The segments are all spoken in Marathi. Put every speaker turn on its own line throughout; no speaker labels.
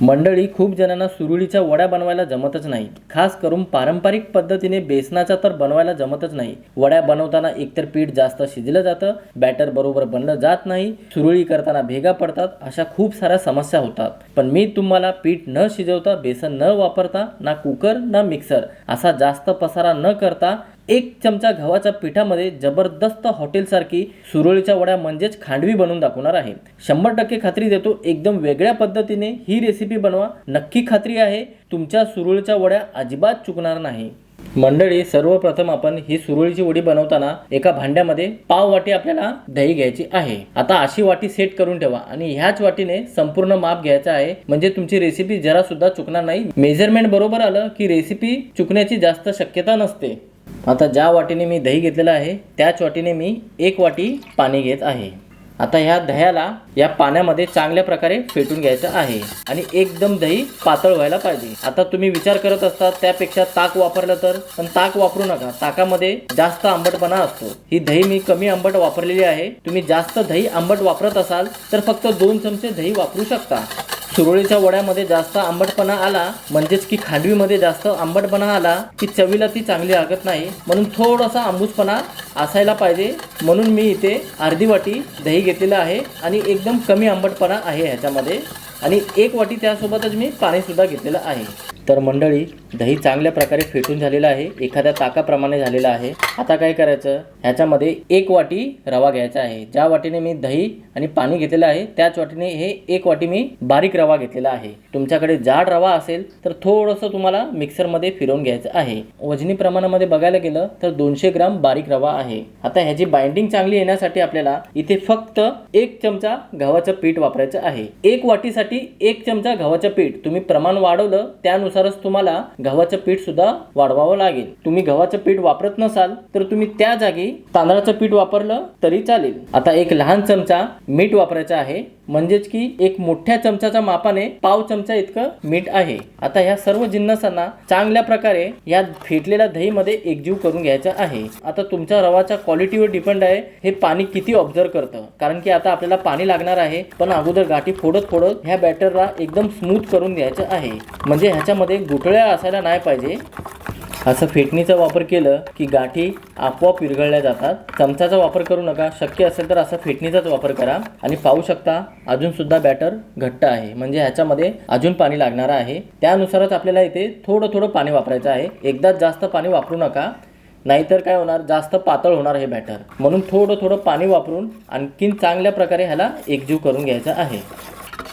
मंडळी खूप जणांना सुरुळीच्या वड्या बनवायला जमतच नाही. खास करून पारंपरिक पद्धतीने बेसनाच्या तर बनवायला जमतच नाही. वड्या बनवताना एकतर पीठ जास्त शिजलं जातं बॅटर बरोबर बनलं जात नाही सुरुळी करताना भेगा पडतात अशा खूप साऱ्या समस्या होतात. पण मी तुम्हाला पीठ न शिजवता बेसन न वापरता ना कुकर ना मिक्सर असा जास्त पसारा न करता एक चमचा गव्हाच्या पिठामध्ये जबरदस्त हॉटेलसारखी सुरळीच्या वड्या म्हणजेच खांडवी बनवून दाखवणार आहे. शंभर टक्के खात्री देतो एकदम वेगळ्या पद्धतीने ही रेसिपी बनवा. नक्की खात्री आहे तुमच्या सुरळीच्या वड्या अजिबात चुकणार नाही. मंडळी सर्वप्रथम आपण ही सुरळीची वडी बनवताना एका भांड्यामध्ये पाव वाटी आपल्याला दही घ्यायची आहे. आता अशी वाटी सेट करून ठेवा आणि ह्याच वाटीने संपूर्ण माप घ्यायचं आहे. म्हणजे तुमची रेसिपी जरा सुद्धा चुकणार नाही. मेजरमेंट बरोबर आलं की रेसिपी चुकण्याची जास्त शक्यता नसते. आता ज्या वाटीने मी दही घेतलेलं आहे त्याच वाटीने मी एक वाटी पाणी घेत आहे. आता ह्या दह्याला या पाण्यामध्ये चांगल्या प्रकारे फेटून घ्यायचं आहे आणि एकदम दही पातळ व्हायला पाहिजे. आता तुम्ही विचार करत असता त्यापेक्षा ताक वापरलं तर. पण ताक वापरू नका. ताकामध्ये जास्त आंबटपणा असतो. ही दही मी कमी आंबट वापरलेली आहे. तुम्ही जास्त दही आंबट वापरत असाल तर फक्त दोन चमचे दही वापरू शकता. सुरळीच्या वड्यामध्ये जास्त आंबटपणा आला म्हणजेच की खांडवीमध्ये जास्त आंबटपणा आला की चवीला ती चांगली लागत नाही म्हणून थोडासा आंबूसपणा असायला पाहिजे. म्हणून मी इथे अर्धी वाटी दही घेतलेलं आहे आणि एकदम कमी आंबटपणा आहे ह्याच्यामध्ये. आणि एक वाटी त्यासोबतच मी पाणीसुद्धा घेतलेलं आहे. तर मंडळी दही चांगल्या प्रकारे फेटून झालेलं आहे. एखाद्या ताकाप्रमाणे झालेलं आहे. आता काय करायचं? ह्याच्यामध्ये एक वाटी रवा घ्यायचा आहे. ज्या वाटीने मी दही आणि पाणी घेतलेलं आहे त्याच वाटीने हे एक वाटी मी बारीक रवा घेतलेला आहे. तुमच्याकडे जाड रवा असेल तर थोडंसं तुम्हाला मिक्सरमध्ये फिरवून घ्यायचं आहे. वजनी प्रमाणामध्ये बघायला गेलं तर दोनशे ग्राम बारीक रवा आहे. आता ह्याची बाइंडिंग चांगली येण्यासाठी आपल्याला इथे फक्त एक चमचा गव्हाचं पीठ वापरायचं आहे. एक वाटीसाठी एक चमचा गव्हाचं पीठ तुम्ही प्रमाण वाढवलं त्यानुसारच तुम्हाला गव्हाचं पीठ सुद्धा वाढवावं लागेल. तुम्ही गव्हाचं पीठ वापरत नसाल तर तुम्ही त्या जागी तांदळाचं पीठ वापरलं तरी चालेल. आता एक लहान चमचा मीठ वापरायचं आहे. म्हणजेच की एक मोठ्या चमचाच्या मापाने पाव चमचा इतकं मीठ आहे. आता ह्या सर्व जिन्नसांना चांगल्या प्रकारे या फेटलेल्या दहीमध्ये एकजीव करून घ्यायचं आहे. आता तुमच्या रवाच्या क्वालिटीवर डिपेंड आहे हे पाणी किती ऑब्झर्व करतं. कारण की आता आपल्याला पाणी लागणार आहे पण अगोदर गाठी फोडत फोडत ह्या बॅटरला एकदम स्मूथ करून घ्यायचं आहे. म्हणजे ह्याच्यामध्ये गुठळ्या असायला नाही पाहिजे. असं फेटणीचा वापर केलं की गाठी आपोआप विरघळल्या जातात. चमचाचा वापर करू नका. शक्य असेल तर असं फेटणीचाच वापर करा. आणि पाहू शकता अजून सुद्धा बॅटर घट्ट आहे. म्हणजे ह्याच्यामध्ये अजून पाणी लागणार आहे. त्यानुसारच आपल्याला इथे थोडं थोडं पाणी वापरायचं आहे. एकदाच जास्त पाणी वापरू नका. नाहीतर काय होणार? जास्त पातळ होणार हे बॅटर म्हणून थोडं थोडं पाणी वापरून आणखीन चांगल्या प्रकारे ह्याला एकजीव करून घ्यायचं आहे.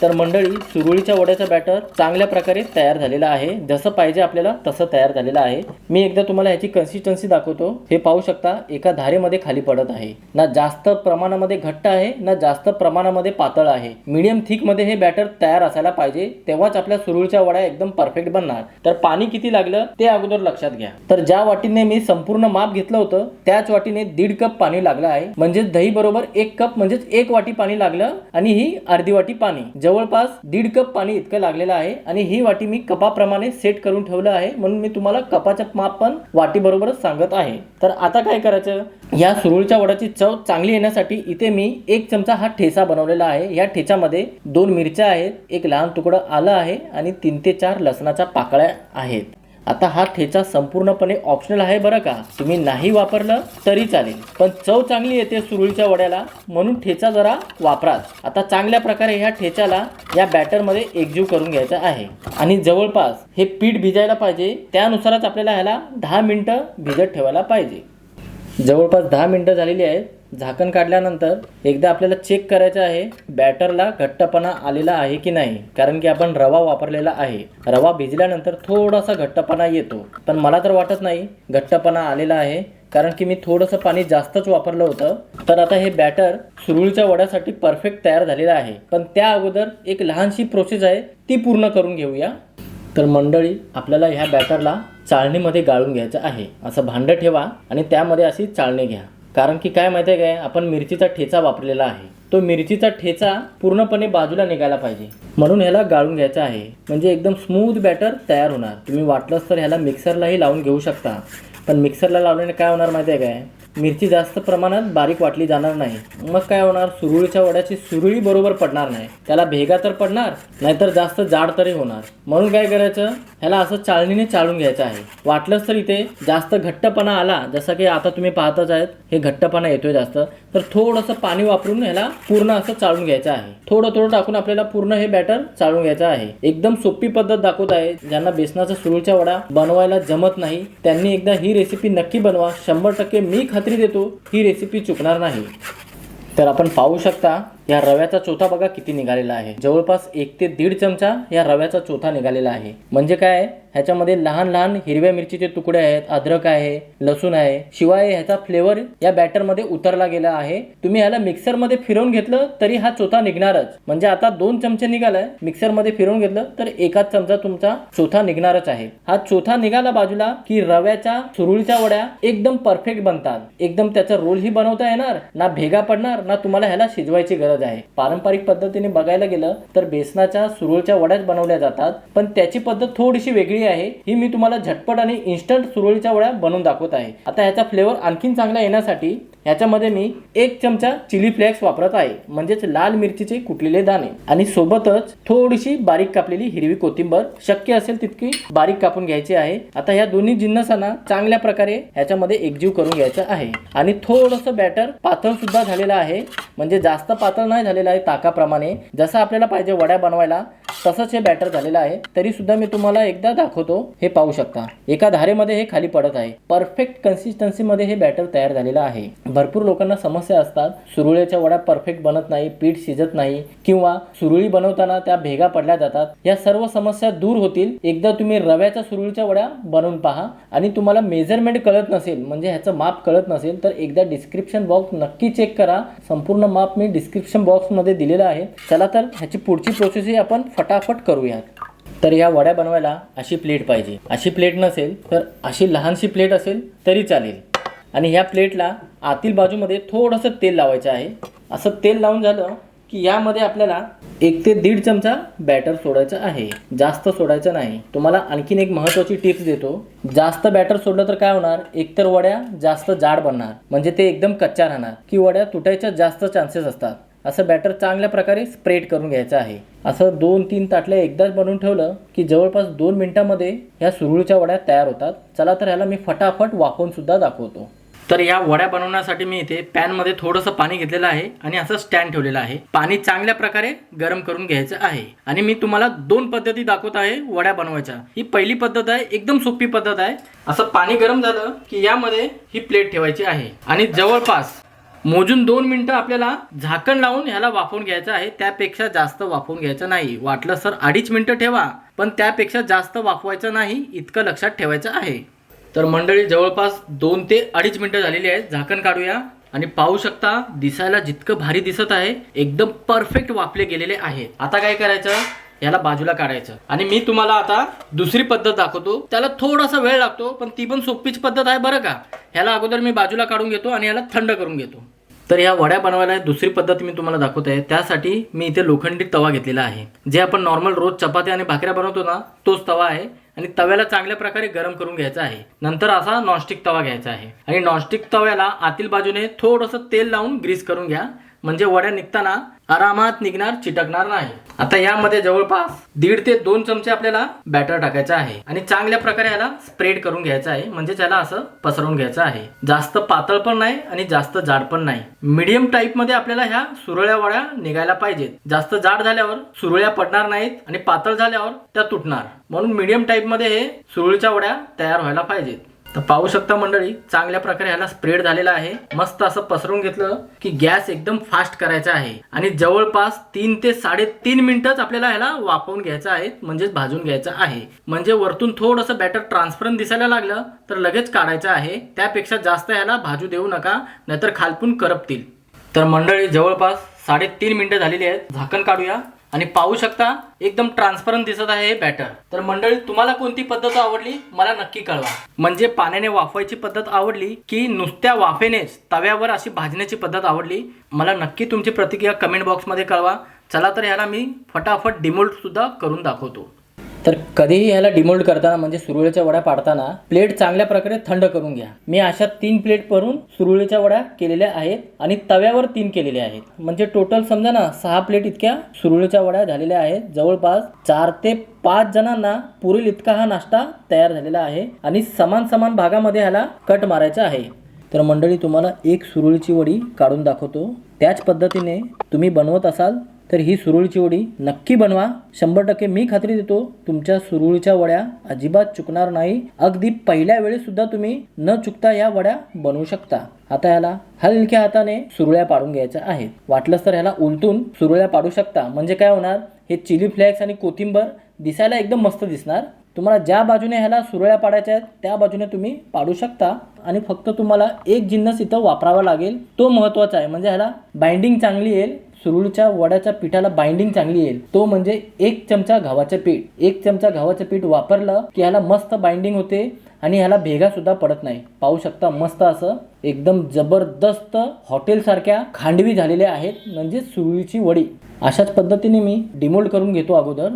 तर मंडळी सुरुळीच्या वड्याचा बॅटर चांगल्या प्रकारे तयार झालेला आहे. जसं पाहिजे आपल्याला तसं तयार झालेलं आहे. मी एकदा तुम्हाला ह्याची कन्सिस्टन्सी दाखवतो. हे पाहू शकता एका धारेमध्ये खाली पडत आहे. ना जास्त प्रमाणामध्ये घट्ट आहे ना जास्त प्रमाणामध्ये पातळ आहे. मीडियम थिकमध्ये हे बॅटर तयार असायला पाहिजे तेव्हाच आपल्या सुरुळीच्या वड्या एकदम परफेक्ट बनणार. तर पाणी किती लागलं ते अगोदर लक्षात घ्या. तर ज्या वाटीने मी संपूर्ण माप घेतलं होतं त्याच वाटीने दीड कप पाणी लागलं आहे. म्हणजेच दही बरोबर एक कप म्हणजेच एक वाटी पाणी लागलं आणि ही अर्धी वाटी पाणी. जवळपास दीड कप पाणी इतकं लागलेलं आहे आणि ही वाटी मी कपाप्रमाणे सेट करून ठेवलं आहे म्हणून मी तुम्हाला कपाचं माप पण वाटी बरोबरच सांगत आहे. तर आता काय करायचं? या सुरुळच्या वडाची चव चांगली येण्यासाठी इथे मी एक चमचा हा ठेचा बनवलेला आहे. या ठेच्यामध्ये दोन मिरच्या आहेत एक लहान तुकडं आलं आहे आणि तीन ते चार लसणाच्या पाकळ्या आहेत. आता हा ठेचा संपूर्णपणे ऑप्शनल आहे बरं का? तुम्ही नाही वापरलं तरी चालेल. पण चव चांगली येते सुरळीच्या वड्याला म्हणून ठेचा जरा वापराच. आता चांगल्या प्रकारे ह्या ठेच्याला या बॅटरमध्ये एकजीव करून घ्यायचा आहे. आणि जवळपास हे पीठ भिजायला पाहिजे त्यानुसारच आपल्याला ह्याला दहा मिनटं भिजत ठेवायला पाहिजे. जवळपास दहा मिनटं झालेली आहेत. झाकण काढल्यानंतर एकदा आपल्याला चेक करायचं आहे बॅटरला घट्टपणा आलेला आहे की नाही. कारण की आपण रवा वापरलेला आहे. रवा भिजल्यानंतर थोडासा घट्टपणा येतो. पण मला तर वाटत नाही घट्टपणा आलेला आहे. कारण की मी थोडंसं पाणी जास्तच वापरलं होतं. तर आता हे बॅटर सुरुळीच्या वड्यासाठी परफेक्ट तयार झालेलं आहे. पण त्या अगोदर एक लहानशी प्रोसेस आहे ती पूर्ण करून घेऊया. तर मंडळी आपल्याला ह्या बॅटरला चाळणीमध्ये गाळून घ्यायचं आहे. असं भांडं ठेवा आणि त्यामध्ये अशी चाळणी घ्या. कारण की काय माहिती आहे काय? आपण मिरचीचा ठेचा वापरलेला आहे. तो मिरचीचा ठेचा पूर्णपणे बाजूला निघायला पाहिजे. म्हणून ह्याला गाळून घ्यायचं आहे. म्हणजे एकदम स्मूथ बॅटर तयार होणार. तुम्ही वाटलंच तर ह्याला मिक्सरलाही लावून घेऊ शकता. पण मिक्सरला लावल्याने काय होणार माहिती आहे काय? मिरची जास्त प्रमाणात बारीक वाटली जाणार नाही. मग काय होणार? सुरळीच्या वड्याची सुरळी बरोबर पडणार नाही. त्याला भेगा तर पडणार नाहीतर जास्त जाड तरी होणार. म्हणून काय करायचं? ह्याला असं चाळणीने चाळून घ्यायचं आहे. वाटलंच तर इथे जास्त घट्टपणा आला जसं की आता तुम्ही पाहतच आहेत हे घट्टपणा येतोय जास्त. तर थोडंसं पाणी वापरून ह्याला पूर्ण असं चाळून घ्यायचं आहे. थोडं थोडं टाकून आपल्याला पूर्ण हे बॅटर चाळून घ्यायचं आहे. एकदम सोपी पद्धत दाखवत आहे. ज्यांना बेसनाचा सुरूच्या वडा बनवायला जमत नाही त्यांनी एकदा ही रेसिपी नक्की बनवा. शंभर टक्के मी खात्री देतो ही रेसिपी चुकणार नाही. तर आपण पाहू शकता या रव्याचा चोथा बघा किती निघालेला आहे. जवळपास एक ते दीड चमचा या रव्याचा चोथा निघालेला आहे. म्हणजे काय? ह्याच्यामध्ये लहान लहान हिरव्या मिरचीचे तुकडे आहेत अद्रक आहे लसूण आहे. शिवाय ह्याचा फ्लेवर या बॅटरमध्ये उतरला गेला आहे. तुम्ही ह्याला मिक्सरमध्ये फिरवून घेतलं तरी हा चोथा निघणारच. म्हणजे आता दोन चमचे निघालाय. मिक्सरमध्ये फिरवून घेतलं तर एकाच चमचा तुमचा चोथा निघणारच आहे. हा चोथा निघाला बाजूला की रव्याच्या सुरुळीच्या वड्या एकदम परफेक्ट बनतात. एकदम त्याचा रोल ही बनवता येणार ना भेगा पडणार ना तुम्हाला ह्याला शिजवायची गरज आहे. पारंपरिक पद्धतीने बघायला गेलं तर बेसनाच्या सुरळीच्या वड्याच बनवल्या जातात. पण त्याची पद्धत थोडीशी वेगळी आहे. ही मी तुम्हाला झटपट आणि इन्स्टंट सुरळीच्या वड्या बनवून दाखवत आहे. आता ह्याचा फ्लेवर आणखीन चांगला येण्यासाठी ह्याच्यामध्ये मी एक चमचा चिली फ्लेक्स वापरत आहे. म्हणजेच लाल मिरचीचे कुटलेले दाणे. आणि सोबतच थोडीशी बारीक कापलेली हिरवी कोथिंबर. शक्य असेल तितकी बारीक कापून घ्यायची आहे. आता ह्या दोन्ही जिन्नसांना चांगल्या प्रकारे ह्याच्यामध्ये एकजीव करून घ्यायचं आहे. आणि थोडस बॅटर पातळ सुद्धा झालेलं आहे. म्हणजे जास्त पातळ नाही झालेलं आहे ताकाप्रमाणे. जसं आपल्याला पाहिजे वड्या बनवायला तसंच हे बॅटर झालेलं आहे. तरी सुद्धा मी तुम्हाला एकदा दाखवतो हे पाहू शकता. एका धारेमध्ये हे खाली पडत आहे. परफेक्ट कन्सिस्टन्सीमध्ये हे बॅटर तयार झालेलं आहे. भरपूर लोकांना समस्या असतात. सुरुळ्याच्या वड्या परफेक्ट बनत नाही पीठ शिजत नाही किंवा सुरुळी बनवताना त्या भेगा पडल्या जातात. या सर्व समस्या दूर होतील. एकदा तुम्ही रव्याच्या सुरळीच्या वड्या बनवून पहा आणि तुम्हाला मेजरमेंट कळत नसेल म्हणजे ह्याचं माप कळत नसेल तर एकदा डिस्क्रिप्शन बॉक्स नक्की चेक करा. संपूर्ण माप मी डिस्क्रिप्शन बॉक्समध्ये दिलेलं आहे. चला तर ह्याची पुढची प्रोसेसही आपण फटाफट करूयात. तर ह्या वड्या बनवायला अशी प्लेट पाहिजे. अशी प्लेट नसेल तर अशी लहानशी प्लेट असेल तरी चालेल. आणि ह्या प्लेटला आतील बाजूमध्ये थोडंसं तेल लावायचं आहे. असं तेल लावून झालं की यामध्ये आपल्याला एक ते दीड चमचा बॅटर सोडायचं आहे. जास्त सोडायचं नाही. तुम्हाला आणखीन एक महत्त्वाची टिप्स देतो. जास्त बॅटर सोडलं तर काय होणार? एकतर वड्या जास्त जाड बनणार. म्हणजे ते एकदम कच्च्या राहणार. की वड्या तुटायच्या जास्त चान्सेस असतात. असं बॅटर चांगल्या प्रकारे स्प्रेड करून घ्यायचं आहे. असं दोन तीन ताटल्या एकदाच बनवून ठेवलं की जवळपास दोन मिनिटामध्ये ह्या सुरुळच्या वड्या तयार होतात. चला तर ह्याला मी फटाफट वाफवून सुद्धा दाखवतो. तर या वड्या बनवण्यासाठी मी इथे पॅनमध्ये थोडंसं पाणी घेतलेलं आहे आणि असं स्टँड ठेवलेलं आहे. पाणी चांगल्या प्रकारे गरम करून घ्यायचं आहे. आणि मी तुम्हाला दोन पद्धती दाखवत आहे वड्या बनवायच्या. ही पहिली पद्धत आहे एकदम सोपी पद्धत आहे. असं पाणी गरम झालं की यामध्ये ही प्लेट ठेवायची आहे. आणि जवळपास मोजून दोन मिनटं आपल्याला झाकण लावून ह्याला वाफवून घ्यायचं आहे. त्यापेक्षा जास्त वाफवून घ्यायचं नाही. वाटलं सर अडीच मिनटं ठेवा. पण त्यापेक्षा जास्त वाफवायचं नाही इतकं लक्षात ठेवायचं आहे. तर मंडळी जवळपास दोन ते अडीच मिनिटं झालेली आहेत. झाकण काढूया आणि पाहू शकता दिसायला जितकं भारी दिसत आहे एकदम परफेक्ट वाफले गेलेले आहे. आता काय करायचं? याला बाजूला काढायचं. आणि मी तुम्हाला आता दुसरी पद्धत दाखवतो. त्याला थोडासा वेळ लागतो पण ती पण सोपीच पद्धत आहे बरं का? ह्याला अगोदर मी बाजूला काढून घेतो आणि याला थंड करून घेतो. तर या वड्या बनवायला दुसरी पद्धत मी तुम्हाला दाखवत आहे. त्यासाठी मी इथे लोखंडी तवा घेतलेला आहे. जे आपण नॉर्मल रोज चपाती आणि भाकऱ्या बनवतो ना तोच तवा आहे. आणि तव्याला चांगल्या प्रकारे गरम करून घ्यायचा आहे. नंतर असा नॉनस्टिक तवा घ्यायचा आहे. आणि नॉनस्टिक तव्याला आतील बाजूने थोडंसं तेल लावून ग्रीस करून घ्या. म्हणजे वड्या निघताना आरामात निघणार चिटकणार नाही. आता यामध्ये जवळपास दीड ते दोन चमचे आपल्याला बॅटर टाकायचं आहे आणि चांगल्या प्रकारे याला स्प्रेड करून घ्यायचं आहे. म्हणजे त्याला असं पसरवून घ्यायचं आहे. जास्त पातळ पण नाही आणि जास्त जाड पण नाही. मीडियम टाईपमध्ये आपल्याला ह्या सुरळ्या वड्या निघायला पाहिजेत. जास्त जाड झाल्यावर सुरळ्या पडणार नाहीत आणि पातळ झाल्यावर त्या तुटणार. म्हणून मीडियम टाईपमध्ये हे सुरळीच्या वड्या तयार व्हायला पाहिजेत. तर पाहू शकता मंडळी चांगल्या प्रकारे ह्याला स्प्रेड झालेला आहे. मस्त असं पसरून घेतलं की गॅस एकदम फास्ट करायचा आहे. आणि जवळपास तीन ते साडेतीन मिनिटच आपल्याला ह्याला वापरून घ्यायचं आहे म्हणजेच भाजून घ्यायचं आहे. म्हणजे वरतून थोडंसं बॅटर ट्रान्सपरंट दिसायला लागलं तर लगेच काढायचं आहे. त्यापेक्षा जास्त ह्याला भाजू देऊ नका नाहीतर खालपून करपतील. तर मंडळी जवळपास साडेतीन मिनिटं झालेली आहेत. झाकण काढूया. आणि पाहू शकता एकदम ट्रान्सपरंट दिसत आहे हे बॅटर तर मंडळी तुम्हाला कोणती पद्धत आवडली मला नक्की कळवा. म्हणजे पाण्याने वाफवायची पद्धत आवडली की नुसत्या वाफेनेच तव्यावर अशी भाजण्याची पद्धत आवडली? मला नक्की तुमची प्रतिक्रिया कमेंट बॉक्समध्ये कळवा. चला तर ह्याला मी फटाफट डिमोल्ट सुद्धा करून दाखवतो. तर कधीही ह्याला डिमोल्ड करताना म्हणजे सुरुळीच्या वड्या पाडताना प्लेट चांगल्या प्रकारे थंड करून घ्या. मी अशा तीन प्लेट भरून सुरुळीच्या वड्या केलेल्या आहेत आणि तव्यावर तीन केलेल्या आहेत. म्हणजे टोटल समजा ना सहा प्लेट इतक्या सुरुळीच्या वड्या झालेल्या आहेत. जवळपास चार ते पाच जणांना पुरेल इतका हा नाश्ता तयार झालेला आहे आणि समान समान भागामध्ये ह्याला कट मारायचा आहे. तर मंडळी तुम्हाला एक सुरुळीची वडी काढून दाखवतो. त्याच पद्धतीने तुम्ही बनवत असाल तर ही सुरुळीची वडी नक्की बनवा. शंभर टक्के मी खात्री देतो तुमच्या सुरुळीच्या वड्या अजिबात चुकणार नाही. अगदी पहिल्या वेळेस सुद्धा तुम्ही न चुकता या वड्या बनवू शकता. आता ह्याला हलक्या हाताने सुरुळ्या पाडून घ्यायच्या आहेत. वाटलंच तर ह्याला उलटून सुरळ्या पाडू शकता. म्हणजे काय होणार? हे चिली फ्लेक्स आणि कोथिंबर दिसायला एकदम मस्त दिसणार. तुम्हाला ज्या बाजूने ह्याला सुरळ्या पाडायच्या आहेत त्या बाजूने तुम्ही पाडू शकता. आणि फक्त तुम्हाला एक जिन्नस इथं वापरावा लागेल. तो महत्त्वाचा आहे. म्हणजे ह्याला बाइंडिंग चांगली येईल. सुरुळीच्या वड्याच्या पिठाला बाइंडिंग चांगली येईल. तो म्हणजे एक चमचा गव्हाचं पीठ. एक चमचा गव्हाचं पीठ वापरलं की ह्याला मस्त बाइंडिंग होते आणि ह्याला भेगा सुद्धा पडत नाही. पाहू शकता मस्त असं एकदम जबरदस्त हॉटेलसारख्या खांडवी झालेल्या आहेत म्हणजे सुरुळीची वडी. अशाच पद्धतीने मी डिमोल्ड करून घेतो अगोदर.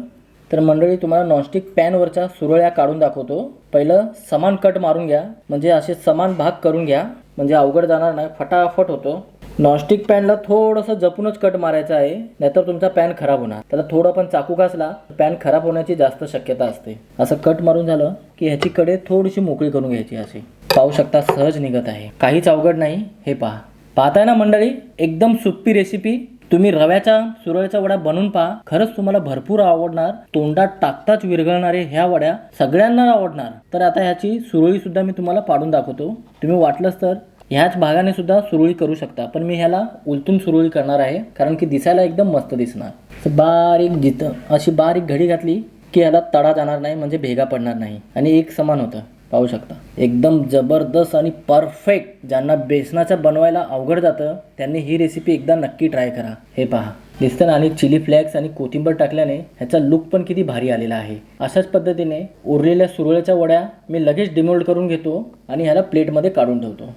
तर मंडळी तुम्हाला नॉनस्टिक पॅनवरच्या सुरळ्या काढून दाखवतो. पहिलं समान कट मारून घ्या. म्हणजे असे समान भाग करून घ्या. म्हणजे अवघड जाणार नाही. फटाफट होतो. नॉनस्टिक पॅनला थोडंसं जपूनच कट मारायचं आहे नाहीतर तुमचा पॅन खराब होणार. त्याला थोडं पण चाकू घासला पॅन खराब होण्याची जास्त शक्यता असते. असं कट मारून झालं की ह्याची कडे थोडीशी मोकळी करून घ्यायची अशी. पाहू शकता सहज निघत आहे. काहीच अवघड नाही हे पहा. पाहताय ना मंडळी एकदम सोपी रेसिपी तुम्ही रव्याच्या सुरळीच्या वड्या बनवून पहा. खरंच तुम्हाला भरपूर आवडणार. तोंडात टाकताच विरघळणारे ह्या वड्या सगळ्यांना आवडणार. तर आता ह्याची सुरळी सुद्धा मी तुम्हाला पाडून दाखवतो. तुम्ही वाटलंच तर ह्याच भागाने सुद्धा सुरळी करू शकता. पण मी ह्याला उलटून सुरळी करणार आहे कारण की दिसायला एकदम मस्त दिसणार. बारीक जिथं अशी बारीक घडी घातली की ह्याला तडा जाणार नाही म्हणजे भेगा पडणार नाही. आणि एक समान होतं. पाहू शकता. एकदम जबरदस्त आणि परफेक्ट ज्यांना बेसनाचं बनवायला अवघड जातं त्यांनी ही रेसिपी एकदा नक्की ट्राय करा. हे पहा. दिसतं ना आणि चिली फ्लेक्स आणि कोथिंबर टाकल्याने ह्याचा लुक पण किती भारी आलेला आहे. अशाच पद्धतीने उरलेल्या सुरळ्याच्या वड्या मी लगेच डिमोल्ड करून घेतो आणि ह्याला प्लेटमध्ये काढून ठेवतो.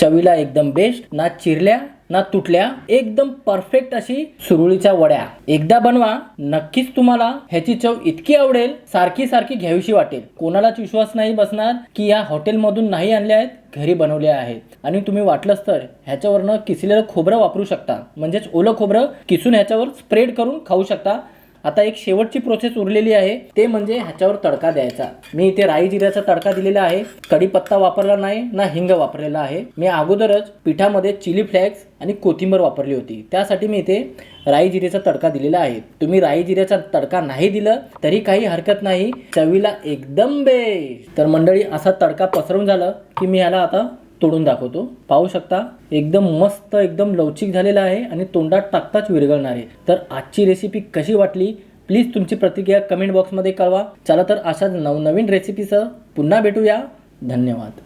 चवीला एकदम बेस्ट ना चिरल्या ना तुटल्या एकदम परफेक्ट अशी सुरुळीच्या वड्या. एकदा बनवा नक्कीच तुम्हाला ह्याची चव इतकी आवडेल सारखी सारखी घ्यावीशी वाटेल. कोणालाच विश्वास नाही बसणार की या हॉटेलमधून नाही आणल्या आहेत घरी बनवल्या आहेत. आणि तुम्ही वाटलंच तर ह्याच्यावरनं किसलेलं खोबरं वापरू शकता. म्हणजेच ओलं खोबरं किसून ह्याच्यावर स्प्रेड करून खाऊ शकता. आता एक शेवटची प्रोसेस उरलेली आहे ते म्हणजे ह्याच्यावर तडका द्यायचा. मी इथे राई जिऱ्याचा तडका दिलेला आहे कढीपत्ता वापरला नाही ना हिंग वापरलेला आहे. मी अगोदरच पिठामध्ये चिली फ्लेक्स आणि कोथिंबर वापरली होती. त्यासाठी मी इथे राई जिऱ्याचा तडका दिलेला आहे. तुम्ही राई जिऱ्याचा तडका नाही दिलं तरी काही हरकत नाही. चवीला एकदम बेस्ट तर मंडळी असा तडका पसरवून झालं की मी ह्याला आता तोडून दाखवतो. पाहू शकता एकदम मस्त एकदम लवचिक झालेला आहे आणि तोंडात टाकताच विरघळणार आहे. तर आजची रेसिपी कशी वाटली? प्लीज तुमची प्रतिक्रिया कमेंट बॉक्समध्ये कळवा. चला तर अशाच नवनवीन रेसिपीसह पुन्हा भेटूया. धन्यवाद.